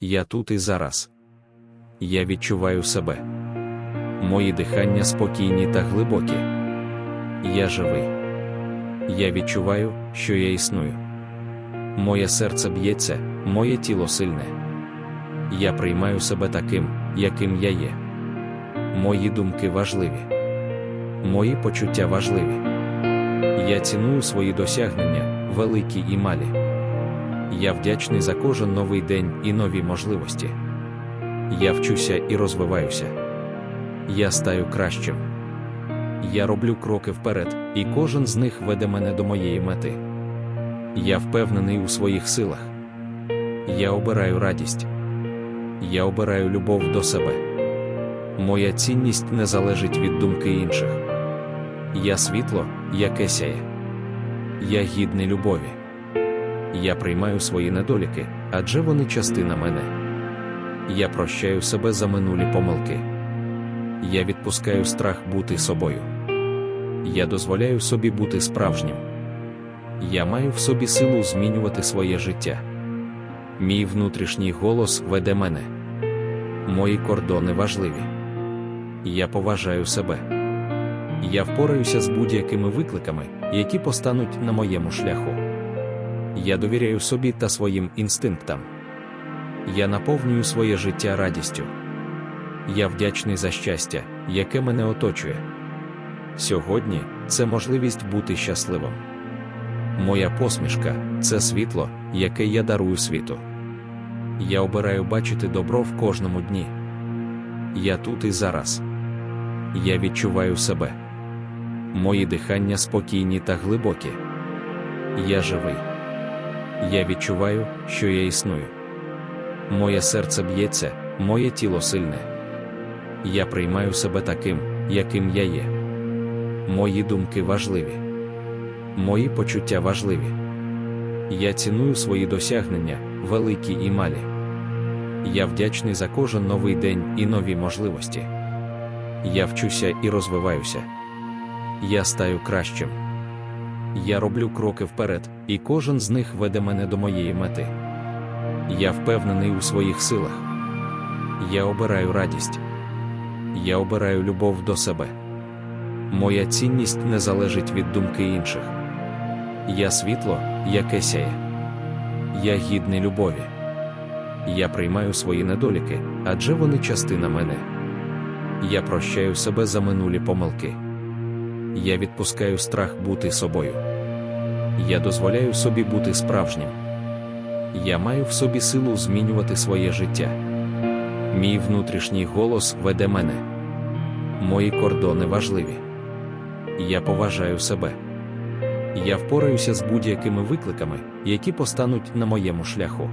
Я тут і зараз. Я відчуваю себе. Мої дихання спокійні та глибокі. Я живий. Я відчуваю, що я існую. Моє серце б'ється, моє тіло сильне. Я приймаю себе таким, яким я є. Мої думки важливі. Мої почуття важливі. Я ціную свої досягнення, великі і малі. Я вдячний за кожен новий день і нові можливості. Я вчуся і розвиваюся. Я стаю кращим. Я роблю кроки вперед, і кожен з них веде мене до моєї мети. Я впевнений у своїх силах. Я обираю радість. Я обираю любов до себе. Моя цінність не залежить від думки інших. Я світло, яке сяє. Я гідний любові. Я приймаю свої недоліки, адже вони частина мене. Я прощаю себе за минулі помилки. Я відпускаю страх бути собою. Я дозволяю собі бути справжнім. Я маю в собі силу змінювати своє життя. Мій внутрішній голос веде мене. Мої кордони важливі. Я поважаю себе. Я впораюся з будь-якими викликами, які постануть на моєму шляху. Я довіряю собі та своїм інстинктам. Я наповнюю своє життя радістю. Я вдячний за щастя, яке мене оточує. Сьогодні це можливість бути щасливим. Моя посмішка це світло, яке я дарую світу. Я обираю бачити добро в кожному дні. Я тут і зараз. Я відчуваю себе. Мої дихання спокійні та глибокі. Я живий. Я відчуваю, що я існую. Моє серце б'ється, моє тіло сильне. Я приймаю себе таким, яким я є. Мої думки важливі. Мої почуття важливі. Я ціную свої досягнення, великі і малі. Я вдячний за кожен новий день і нові можливості. Я вчуся і розвиваюся. Я стаю кращим. Я роблю кроки вперед, і кожен з них веде мене до моєї мети. Я впевнений у своїх силах. Я обираю радість. Я обираю любов до себе. Моя цінність не залежить від думки інших. Я світло, яке сяє. Я гідний любові. Я приймаю свої недоліки, адже вони частина мене. Я прощаю себе за минулі помилки. Я відпускаю страх бути собою. Я дозволяю собі бути справжнім. Я маю в собі силу змінювати своє життя. Мій внутрішній голос веде мене. Мої кордони важливі. Я поважаю себе. Я впораюся з будь-якими викликами, які постануть на моєму шляху.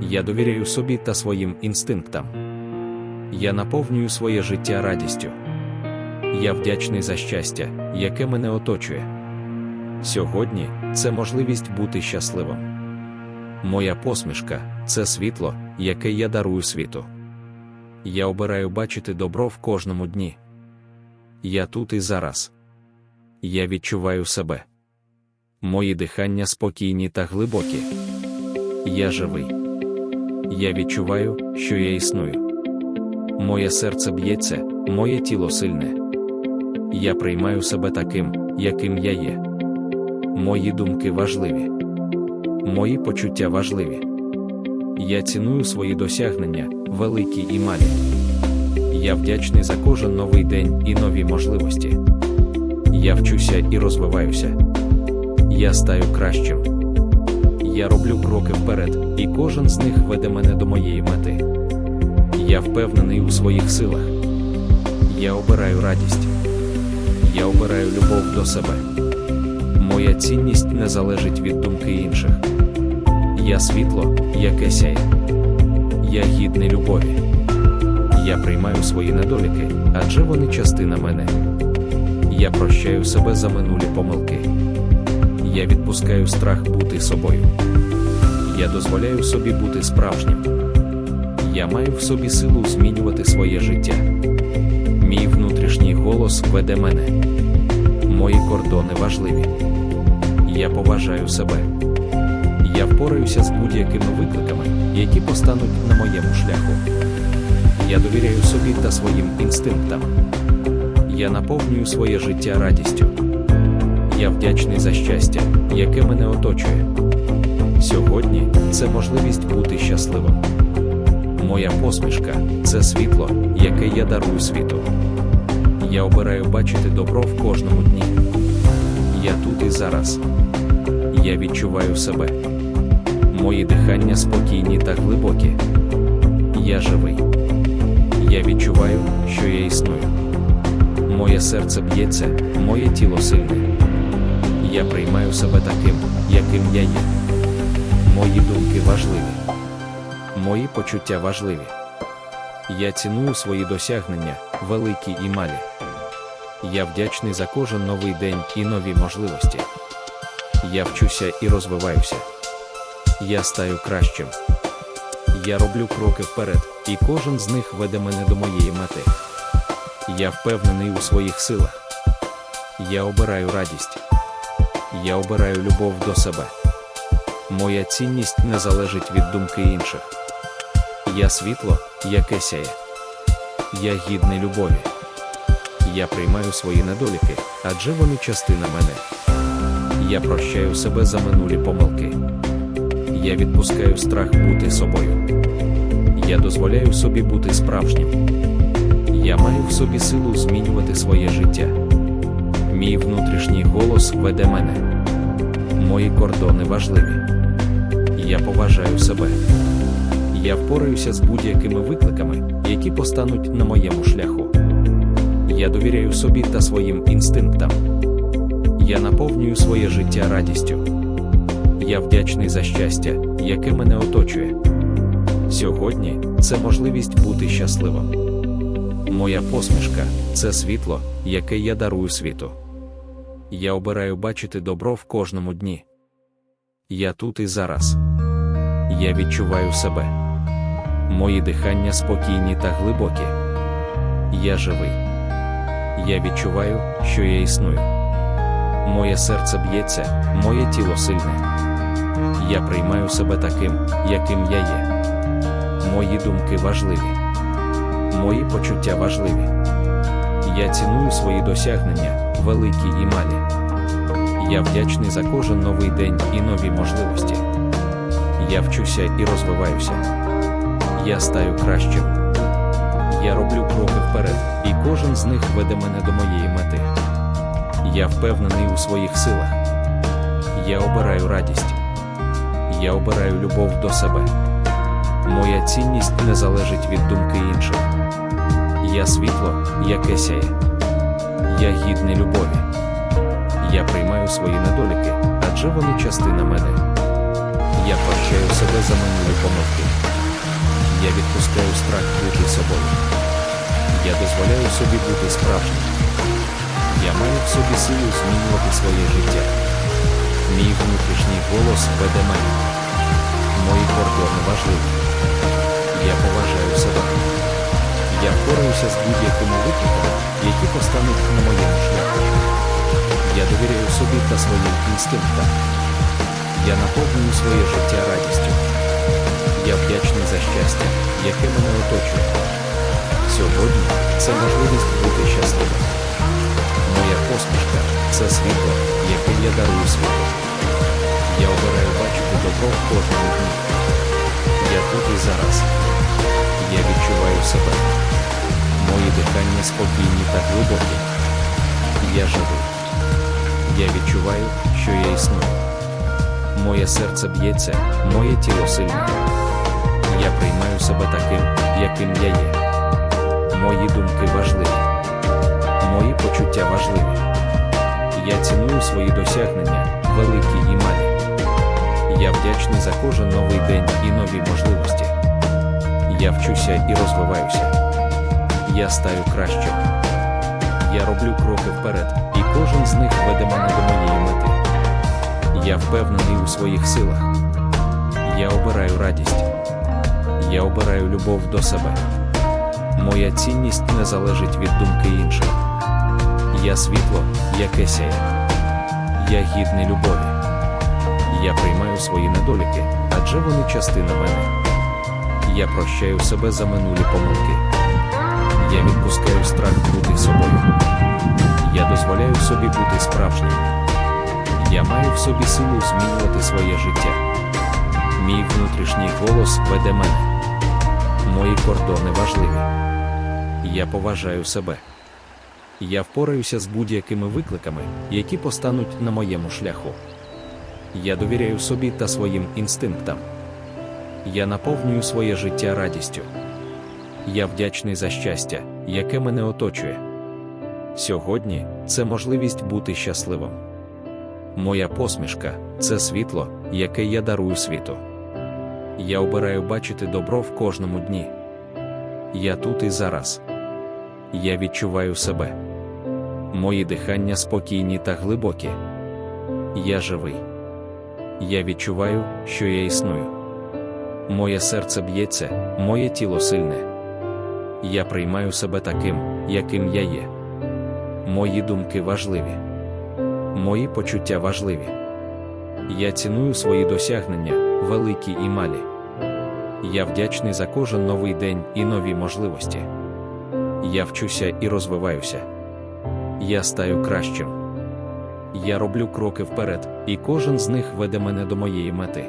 Я довіряю собі та своїм інстинктам. Я наповнюю своє життя радістю. Я вдячний за щастя, яке мене оточує. Сьогодні це можливість бути щасливим. Моя посмішка це світло, яке я дарую світу. Я обираю бачити добро в кожному дні. Я тут і зараз. Я відчуваю себе. Мої дихання спокійні та глибокі. Я живий. Я відчуваю, що я існую. Моє серце б'ється, моє тіло сильне. Я приймаю себе таким, яким я є. Мої думки важливі. Мої почуття важливі. Я ціную свої досягнення, великі і малі. Я вдячний за кожен новий день і нові можливості. Я вчуся і розвиваюся. Я стаю кращим. Я роблю кроки вперед, і кожен з них веде мене до моєї мети. Я впевнений у своїх силах. Я обираю радість. Я обираю любов до себе. Моя цінність не залежить від думки інших. Я світло, яке сяє. Я гідний любові. Я приймаю свої недоліки, адже вони частина мене. Я прощаю себе за минулі помилки. Я відпускаю страх бути собою. Я дозволяю собі бути справжнім. Я маю в собі силу змінювати своє життя. Мій внутрішній голос веде мене. Мої кордони важливі. Я поважаю себе. Я впораюся з будь-якими викликами, які постануть на моєму шляху. Я довіряю собі та своїм інстинктам. Я наповнюю своє життя радістю. Я вдячний за щастя, яке мене оточує. Сьогодні це можливість бути щасливим. Моя посмішка це світло, яке я дарую світу. Я обираю бачити добро в кожному дні. Я тут і зараз. Я відчуваю себе. Мої дихання спокійні та глибокі. Я живий. Я відчуваю, що я існую. Моє серце б'ється, моє тіло сильне. Я приймаю себе таким, яким я є. Мої думки важливі. Мої почуття важливі. Я ціную свої досягнення, великі і малі. Я вдячний за кожен новий день і нові можливості. Я вчуся і розвиваюся. Я стаю кращим. Я роблю кроки вперед, і кожен з них веде мене до моєї мети. Я впевнений у своїх силах. Я обираю радість. Я обираю любов до себе. Моя цінність не залежить від думки інших. Я світло, яке сяє. Я гідний любові. Я приймаю свої недоліки, адже вони частина мене. Я прощаю себе за минулі помилки. Я відпускаю страх бути собою. Я дозволяю собі бути справжнім. Я маю в собі силу змінювати своє життя. Мій внутрішній голос веде мене. Мої кордони важливі. Я поважаю себе. Я впораюся з будь-якими викликами, які постануть на моєму шляху. Я довіряю собі та своїм інстинктам. Я наповнюю своє життя радістю. Я вдячний за щастя, яке мене оточує. Сьогодні це можливість бути щасливим. Моя посмішка це світло, яке я дарую світу. Я обираю бачити добро в кожному дні. Я тут і зараз. Я відчуваю себе. Мої дихання спокійні та глибокі. Я живий. Я відчуваю, що я існую. Моє серце б'ється, моє тіло сильне. Я приймаю себе таким, яким я є. Мої думки важливі. Мої почуття важливі. Я ціную свої досягнення, великі і малі. Я вдячний за кожен новий день і нові можливості. Я вчуся і розвиваюся. Я стаю кращим. Я роблю кроки вперед, і кожен з них веде мене до моєї мети. Я впевнений у своїх силах. Я обираю радість. Я обираю любов до себе. Моя цінність не залежить від думки інших. Я світло, яке сяє. Я гідний любові. Я приймаю свої недоліки, адже вони частина мене. Я прощаю себе за минулі помилки. Я відпускаю страх бути собою. Я дозволяю собі бути справжнім. Я маю в собі силу змінювати своє життя. Мій внутрішній голос веде мене. Мої кордони важливі. Я поважаю себе. Я впораюся з будь-якими викликами, які постануть на моєму шляху. Я довіряю собі та своїм інстинктам. Я наповнюю своє життя радістю. Я вдячний за щастя, яке мене оточує. Сьогодні це можливість бути щасливим. Моя посмішка це світло, яке я дарую світу. Я обираю бачити добро в кожному дні. Я тут і зараз. Я відчуваю себе. Мої дихання спокійні та глибокі. Я живий. Я відчуваю, що я існую. Моє серце б'ється, моє тіло сильне. Я приймаю себе таким, яким я є. Мої думки важливі. Мої почуття важливі. Я ціную свої досягнення, великі і малі. Я вдячний за кожен новий день і нові можливості. Я вчуся і розвиваюся. Я стаю кращим. Я роблю кроки вперед, і кожен з них веде мене до моєї мети. Я впевнений у своїх силах. Я обираю радість. Я обираю любов до себе. Моя цінність не залежить від думки інших. Я світло, яке сяє. Я гідний любові. Я приймаю свої недоліки, адже вони частина мене. Я прощаю себе за минулі помилки. Я відпускаю страх бути собою. Я дозволяю собі бути справжнім. Я маю в собі силу змінювати своє життя. Мій внутрішній голос веде мене. Мої кордони важливі. Я поважаю себе. Я впораюся з будь-якими викликами, які постануть на моєму шляху. Я довіряю собі та своїм інстинктам. Я наповнюю своє життя радістю. Я вдячний за щастя, яке мене оточує. Сьогодні це можливість бути щасливим. Моя посмішка це світло, яке я дарую світу. Я обираю бачити добро в кожному дні. Я тут і зараз. Я відчуваю себе. Мої дихання спокійні та глибокі. Я живий. Я відчуваю, що я існую. Моє серце б'ється, моє тіло сильне. Я приймаю себе таким, яким я є. Мої думки важливі. Мої почуття важливі. Я ціную свої досягнення, великі і малі. Я вдячний за кожен новий день і нові можливості. Я вчуся і розвиваюся. Я стаю кращим. Я роблю кроки вперед, і кожен з них веде мене до моєї мети.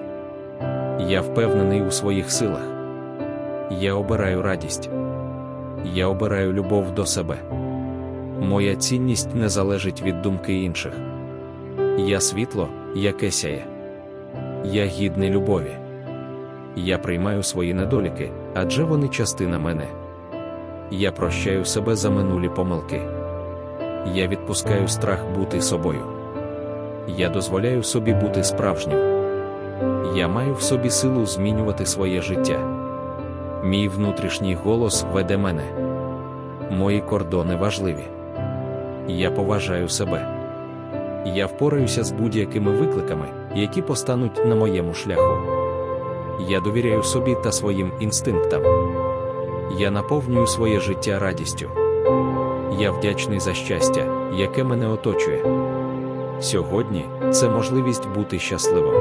Я впевнений у своїх силах. Я обираю радість. Я обираю любов до себе. Моя цінність не залежить від думки інших. Я світло, яке сяє. Я гідний любові. Я приймаю свої недоліки, адже вони частина мене. Я прощаю себе за минулі помилки. Я відпускаю страх бути собою. Я дозволяю собі бути справжнім. Я маю в собі силу змінювати своє життя. Мій внутрішній голос веде мене. Мої кордони важливі. Я поважаю себе. Я впораюся з будь-якими викликами, які постануть на моєму шляху. Я довіряю собі та своїм інстинктам. Я наповнюю своє життя радістю. Я вдячний за щастя, яке мене оточує. Сьогодні це можливість бути щасливим.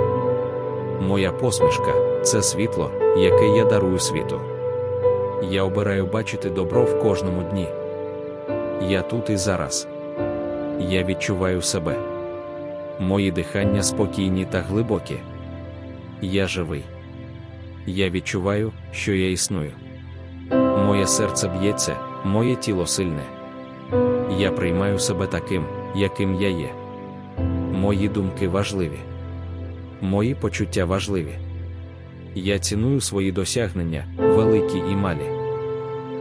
Моя посмішка це світло, яке я дарую світу. Я обираю бачити добро в кожному дні. Я тут і зараз. Я відчуваю себе. Мої дихання спокійні та глибокі. Я живий. Я відчуваю, що я існую. Моє серце б'ється, моє тіло сильне. Я приймаю себе таким, яким я є. Мої думки важливі. Мої почуття важливі. Я ціную свої досягнення, великі і малі.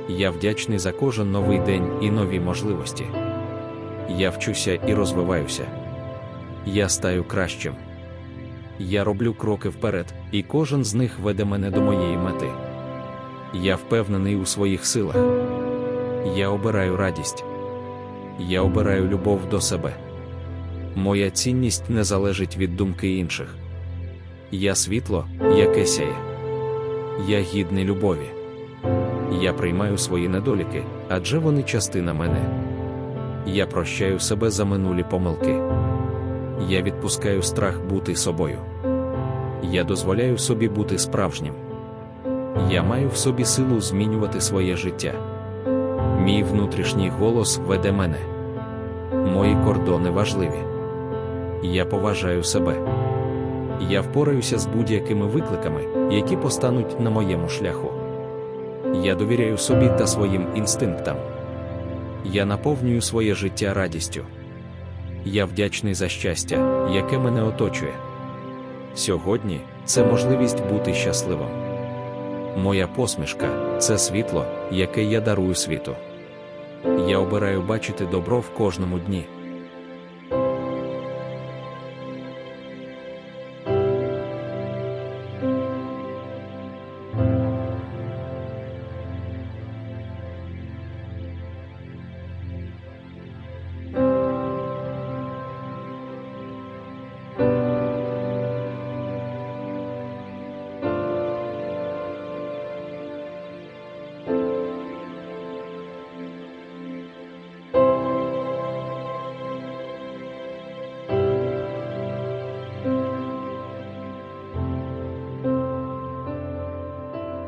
Я вдячний за кожен новий день і нові можливості. Я вчуся і розвиваюся. Я стаю кращим. Я роблю кроки вперед, і кожен з них веде мене до моєї мети. Я впевнений у своїх силах. Я обираю радість. Я обираю любов до себе. Моя цінність не залежить від думки інших. Я світло, яке сяє. Я гідний любові. Я приймаю свої недоліки, адже вони частина мене. Я прощаю себе за минулі помилки. Я відпускаю страх бути собою. Я дозволяю собі бути справжнім. Я маю в собі силу змінювати своє життя. Мій внутрішній голос веде мене. Мої кордони важливі. Я поважаю себе. Я впораюся з будь-якими викликами, які постануть на моєму шляху. Я довіряю собі та своїм інстинктам. Я наповнюю своє життя радістю. Я вдячний за щастя, яке мене оточує. Сьогодні це можливість бути щасливим. Моя посмішка це світло, яке я дарую світу. Я обираю бачити добро в кожному дні.